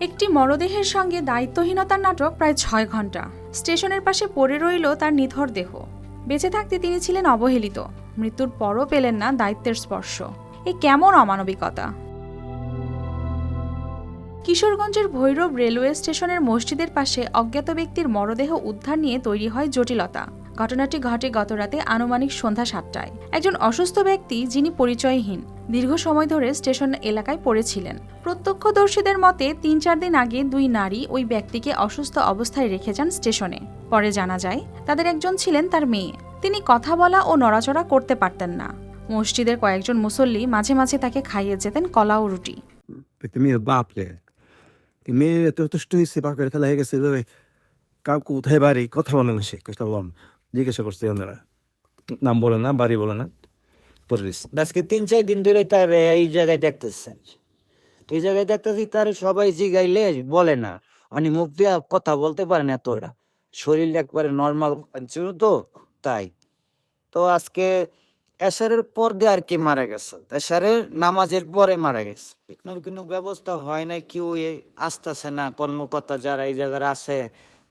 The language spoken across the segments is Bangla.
একটি মরদেহের সঙ্গে দায়িত্বহীনতার নাটক প্রায় ছয় ঘণ্টা স্টেশনের পাশে পড়ে রইল তার নিথর দেহ। বেঁচে থাকতে তিনি ছিলেন অবহেলিত। মৃত্যুর পরও পেলেন না দায়িত্বের স্পর্শ। এ কেমন অমানবিকতা? কিশোরগঞ্জের ভৈরব রেলওয়ে স্টেশনের মসজিদের পাশে অজ্ঞাত ব্যক্তির মরদেহ উদ্ধার নিয়ে তৈরি হয় জটিলতা। ঘটনাটি ঘটে গতরাতে আনুমানিক সন্ধ্যা সাতটায়। একজন অসুস্থ ব্যক্তি যিনি পরিচয়হীন, দীর্ঘ সময় ধরে স্টেশন এলাকায় পড়েছিলেন। প্রত্যক্ষদর্শীদের মতে তিন চার দিন আগে দুই নারী ওই ব্যক্তিকে অসুস্থ অবস্থায় রেখে যান স্টেশনে। পরে জানা যায়, তাদের একজন ছিলেন তার মেয়ে। তিনি কথা বলা ও নড়াচড়া করতে পারতেন না। মসজিদের কয়েকজন মুসল্লি মাঝে মাঝে তাকে খাইয়ে যেতেন কলা ও রুটি। মেয়ে এত হয়েছে বাপের খেলা হয়ে গেছে যে কাউ কোথায় বাড়ি কথা বলে না সে কথা বললাম জিজ্ঞাসা করছে ওনারা নাম বলে না, বাড়ি বলে না, পরে আজকে তিন, চার দিন ধরে তার এই জায়গায় দেখতেছেন। এই জায়গায় দেখতেছি তার সবাই জিগাইলে বলে না। মানে মুখ দিয়া কথা বলতে পারে না এতটা। শরীর একবারে নর্মাল তো, তাই। তো আজকে এসারের পর দিয়ে আর কি মারা গেছে। এসারের নামাজের পরে মারা গেছে। কোনো ব্যবস্থা হয় না কেউ আসতেছে না। কর্মকর্তা যারা এই জায়গায় আছে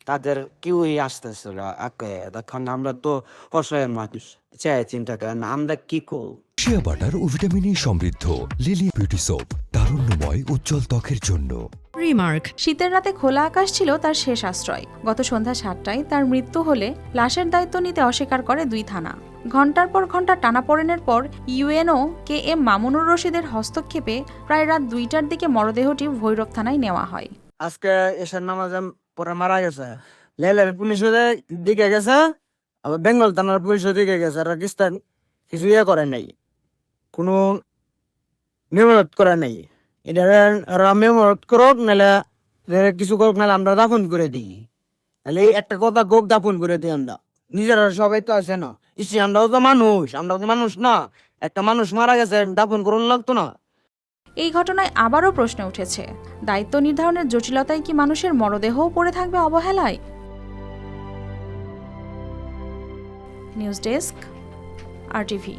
তাদের কেউই আসতেছে না আগে এখন আমরা তো অসহায় মানুষ। চাই চিন্তা করেন আমরা কি করব? শিয়া বাটার ও ভিটামিনে সমৃদ্ধ লিলি বিউটি সোপ তারুণ্যময় উজ্জ্বল ত্বকের জন্য। রিমার্ক শীতের রাতে খোলা আকাশ ছিল তার শেষ আশ্রয়। গত সন্ধ্যা সাতটায় তার মৃত্যু হলে লাশের দায়িত্ব নিতে অস্বীকার করে দুই থানা। ঘণ্টার পর ঘণ্টা টানাপোড়েনের পর ইউএনও কে এম মামুনুর রশিদের হস্তক্ষেপে প্রায় রাত দুইটার দিকে মরদেহটি ভৈরব থানায় নেওয়া হয়। আজকে এসার নামাজ পরে মারা গেছে। লেলের পুলিশ দিকে গেছে, আবার বেঙ্গল থানার পুলিশ দিকে গেছে পাকিস্তান কিছু ইয়ে করে নাই। কোনো মেমরত করে নাই। এটা ওরা মেমরত করুক, নাহলে কিছু করুক, নাহলে আমরা দাফন করে দিই। তাহলে একটা কথা গোক দাফন করে দিই আমরা। নিজেরা সবাই তো আছে না। ইসি, আমরাও তো মানুষ, আমরাও তো মানুষ না। একটা মানুষ মারা গেছে, দাফন করুন লাগতো না। এই ঘটনায় আবারও প্রশ্ন উঠেছে। দায়িত্ব নির্ধারণের জটিলতায় কি মানুষের মরদেহও পড়ে থাকবে অবহেলায়? নিউজ ডেস্ক, আর টিভি